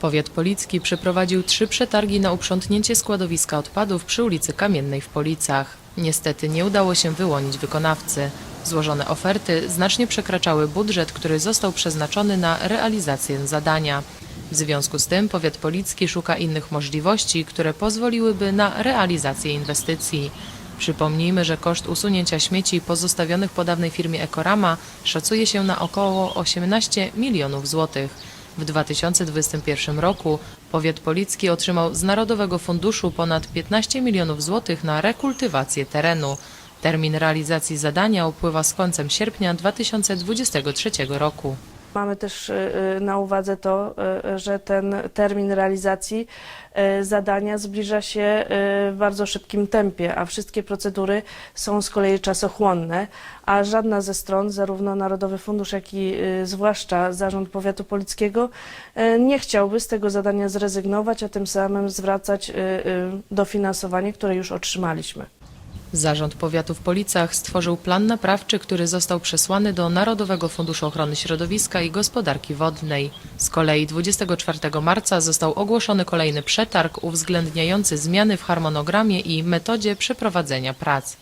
Powiat Policki przeprowadził trzy przetargi na uprzątnięcie składowiska odpadów przy ulicy Kamiennej w Policach. Niestety nie udało się wyłonić wykonawcy. Złożone oferty znacznie przekraczały budżet, który został przeznaczony na realizację zadania. W związku z tym powiat policki szuka innych możliwości, które pozwoliłyby na realizację inwestycji. Przypomnijmy, że koszt usunięcia śmieci pozostawionych po dawnej firmie Ekorama szacuje się na około 18 milionów złotych. W 2021 roku powiat policki otrzymał z Narodowego Funduszu ponad 15 milionów złotych na rekultywację terenu. Termin realizacji zadania upływa z końcem sierpnia 2023 roku. Mamy też y, y, na uwadze to, y, że ten termin realizacji zadania zbliża się w bardzo szybkim tempie, a wszystkie procedury są z kolei czasochłonne, a żadna ze stron, zarówno Narodowy Fundusz, jak i zwłaszcza Zarząd Powiatu Polickiego, nie chciałby z tego zadania zrezygnować, a tym samym zwracać dofinansowanie, które już otrzymaliśmy. Zarząd Powiatu w Policach stworzył plan naprawczy, który został przesłany do Narodowego Funduszu Ochrony Środowiska i Gospodarki Wodnej. Z kolei 24 marca został ogłoszony kolejny przetarg uwzględniający zmiany w harmonogramie i metodzie przeprowadzenia prac.